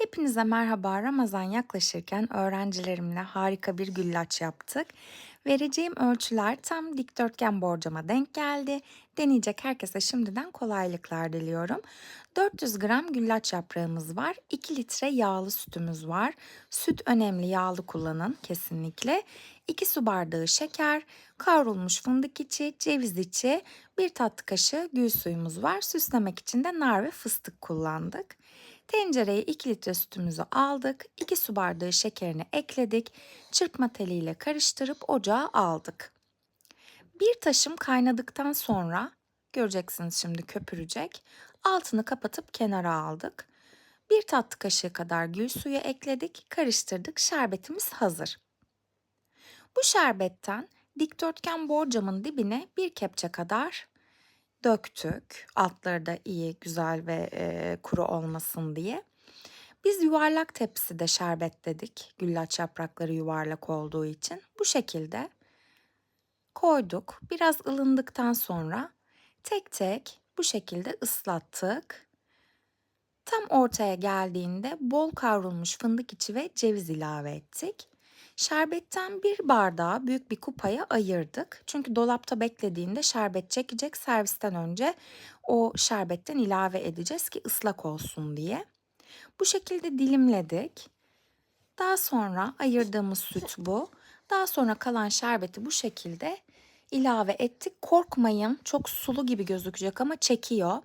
Hepinize merhaba. Ramazan yaklaşırken öğrencilerimle harika bir güllaç yaptık. Vereceğim ölçüler tam dikdörtgen borcama denk geldi. Deneyecek herkese şimdiden kolaylıklar diliyorum. 400 gram güllaç yaprağımız var. 2 litre yağlı sütümüz var. Süt önemli yağlı kullanın kesinlikle. 2 su bardağı şeker, kavrulmuş fındık içi, ceviz içi, 1 tatlı kaşığı gül suyumuz var. Süslemek için de nar ve fıstık kullandık. Tencereye 2 litre sütümüzü aldık. 2 su bardağı şekerini ekledik. Çırpma teliyle karıştırıp ocağa aldık. Bir taşım kaynadıktan sonra göreceksiniz şimdi köpürecek. Altını kapatıp kenara aldık. Bir tatlı kaşığı kadar gül suyu ekledik, karıştırdık. Şerbetimiz hazır. Bu şerbetten dikdörtgen borcamın dibine bir kepçe kadar döktük. Altları da iyi, güzel ve e, kuru olmasın diye. Biz yuvarlak tepside şerbetledik. Güllaç yaprakları yuvarlak olduğu için. Bu şekilde koyduk. Biraz ılındıktan sonra tek tek bu şekilde ıslattık. Tam ortaya geldiğinde bol kavrulmuş fındık içi ve ceviz ilave ettik. Şerbetten bir bardağı büyük bir kupaya ayırdık. Çünkü dolapta beklediğinde şerbet çekecek. Servisten önce o şerbetten ilave edeceğiz ki ıslak olsun diye. Bu şekilde dilimledik. Daha sonra ayırdığımız süt bu. Daha sonra kalan şerbeti bu şekilde ilave ettik. Korkmayın çok sulu gibi gözükecek ama çekiyor.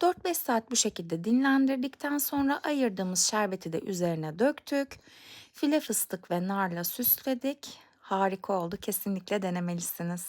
4-5 saat bu şekilde dinlendirdikten sonra ayırdığımız şerbeti de üzerine döktük. File fıstık ve narla süsledik. Harika oldu. Kesinlikle denemelisiniz.